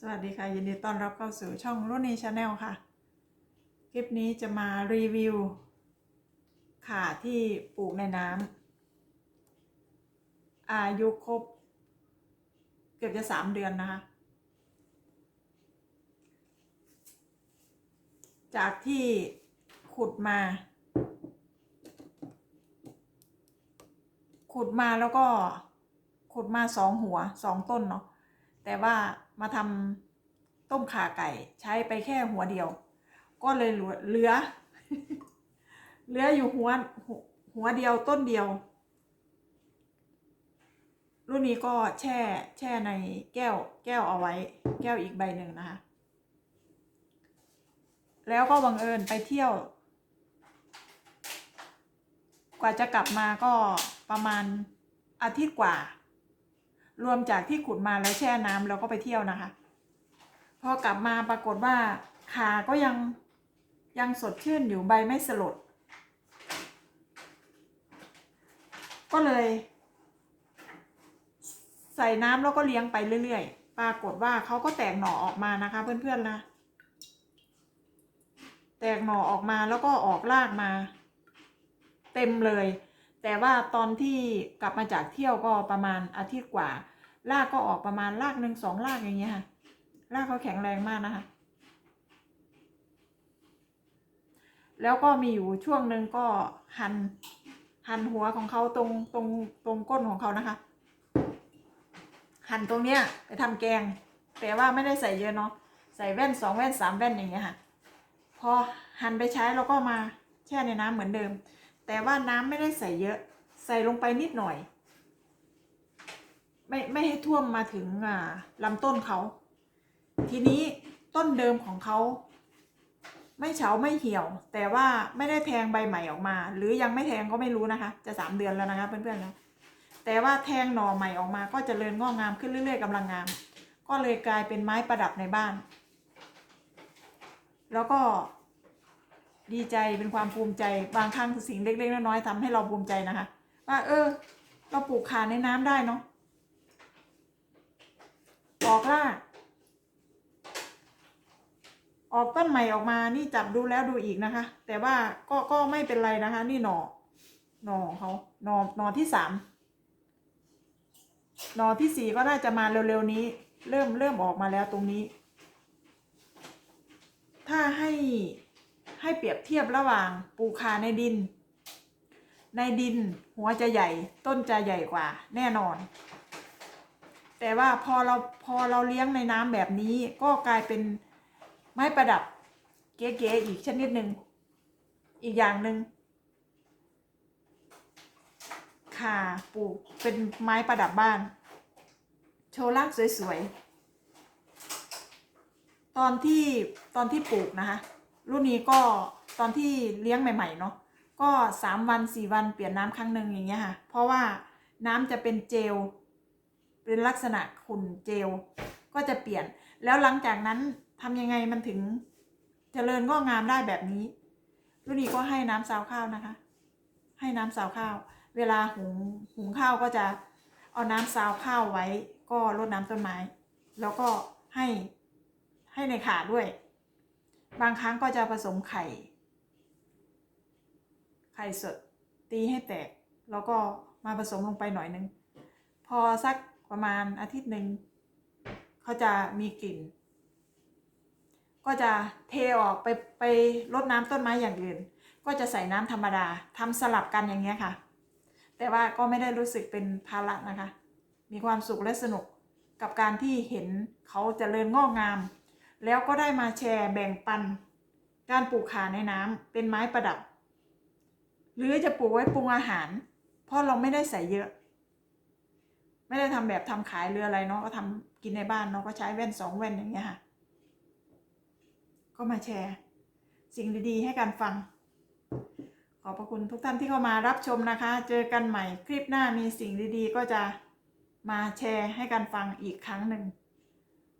สวัสดีค่ะ ยินดีต้อนรับเข้าสู่ช่องรุ่นนี้ชาแนลค่ะ คลิปนี้จะมารีวิวข่าที่ปลูกในน้ำอายุครบ เกือบจะสามเดือนนะคะ จากที่ขุดมา ขุดมาแล้วก็ขุดมาสองหัวสองต้นเนาะแต่ว่า มาทำต้มข่าไก่ ใช้ไปแค่หัวเดียว ก็เลยเหลือ เหลืออยู่หัวหัวเดียวต้นเดียว รุ่นนี้ก็แช่แช่ในแก้วแก้วเอาไว้ แก้วอีกใบหนึ่งนะคะ แล้วก็บังเอิญไปเที่ยว กว่าจะกลับมาก็ประมาณอาทิตย์กว่า รวมจากที่ขุดมาแล้วแช่น้ำแล้วก็ไปเที่ยวนะคะ พอกลับมาปรากฏว่าขาก็ยังยังสดชื่นอยู่ใบไม่สลด ก็เลย ใส่น้ำแล้วก็เลี้ยงไปเรื่อยๆ ปรากฏว่าเขาก็แตกหน่อออกมานะคะ เพื่อนๆนะ แตกหน่อออกมาแล้วก็ออกรากมา เต็มเลย แต่ว่าตอนที่กลับมาจากเที่ยวก็ประมาณอาทิตย์กว่า รากก็ออกประมาณรากหนึ่งสองรากอย่างเงี้ยค่ะรากเขาแข็งแรงมากนะคะ แล้วก็มีอยู่ช่วงหนึ่งก็หันหันหัวของเขาตรงตรงตรงก้นของเขานะคะ หั่นตรงเนี้ยไปทำแกง แต่ว่าไม่ได้ใส่เยอะเนาะใส่แว่นสองแว่นสามแว่นอย่างเงี้ยค่ะ พอหั่นไปใช้เราก็มาแช่ในน้ำเหมือนเดิม แต่ว่าน้ำไม่ได้ใส่เยอะ ใส่ลงไปนิดหน่อย ไม่ไม่ให้ท่วมมาถึงอ่าลำต้นเขา ทีนี้ต้นเดิมของเขาไม่เฉาไม่เหี่ยว แต่ว่าไม่ได้แทงใบใหม่ออกมา หรือยังไม่แทงก็ไม่รู้นะคะ จะสามเดือนแล้วนะคะเพื่อนๆนะแต่ว่าแทงหน่อใหม่ออกมา ก็จเจริญงอกงามขึ้นเรื่อยๆกำลังงาม ก็เลยกลายเป็นไม้ประดับในบ้าน แล้วก็ดีใจเป็นความภูมิใจบางครั้งสิ่งเล็กๆน้อยๆทำให้เราภูมิใจนะคะ ว่าเออ เราปลูกขาในน้ำได้เนาะ ออกราก ออกต้นใหม่ออกมา นี่จับดูแล้วดูอีกนะคะ แต่ว่าก็ก็ไม่เป็นไรนะคะ นี่หนอหนอเขาหนอหนอที่สามหนอที่สี่ก็น่าจะมาเร็วๆนี้ เริ่มเริ่มออกมาแล้วตรงนี้ ถ้าให้ให้เปรียบเทียบระหว่างปลูกขาในดิน ในดินหัวจะใหญ่ต้นจะใหญ่กว่าแน่นอน แต่ว่าพอเราพอเราเลี้ยงในน้ำแบบนี้ ก็กลายเป็นไม้ประดับเก๋ๆอีกชนิดหนึ่งอีกอย่างหนึ่งค่ะปลูกเป็นไม้ประดับบ้าน โชว์รากสวยๆ ตอนที่ตอนที่ปลูกนะคะ รุ่นนี้ก็ตอนที่เลี้ยงใหม่ๆเนาะก็สามวันสี่วันเปลี่ยนน้ำครั้งหนึ่งอย่างเงี้ยค่ะ เพราะว่าน้ำจะเป็นเจล เป็นลักษณะขุ่นเจล ก็จะเปลี่ยน แล้วหลังจากนั้นทำยังไงมันถึงเจริญงอกงามได้แบบนี้รุ่นนี้ก็ให้น้ำซาวข้าวนะคะ ให้น้ำซาวข้าว เวลาหุงหุงข้าวก็จะเอาน้ำซาวข้าวไว้ ก็รดน้ำต้นไม้ แล้วก็ให้ให้ในขาด้วย บางครั้งก็จะผสมไข่ ไข่สดตีให้แตก แล้วก็มาผสมลงไปหน่อยนึง พอสัก ประมาณอาทิตย์หนึ่งเขาจะมีกลิ่น ก็จะเทออกไปไปรดน้ำต้นไม้อย่างอื่น ก็จะใส่น้ำธรรมดาทำสลับกันอย่างเงี้ยค่ะ แต่ว่าก็ไม่ได้รู้สึกเป็นภาระนะคะ มีความสุขและสนุกกับการที่เห็นเขาจเจริญงอกงาม แล้วก็ได้มาแชร์แบ่งปัน การปลูกขาในน้ำเป็นไม้ประดับ หรือจะปลูกไว้ปรุงอาหาร เพราะเราไม่ได้ใส่เยอะ ไม่ได้ทำแบบทำขายหรืออะไรเนาะก็ทำกินในบ้านเนาะก็ใช้แว่นสองแว่นอย่างเงี้ยค่ะ ก็มาแชร์ สิ่งดีๆ ให้กันฟัง ขอบพระคุณทุกท่านที่เข้ามารับชมนะคะ เจอกันใหม่คลิปหน้ามีสิ่งดีๆ ก็จะมาแชร์ให้กันฟังอีกครั้งหนึ่ง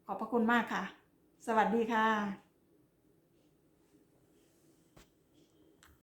ขอบพระคุณมากค่ะ สวัสดีค่ะ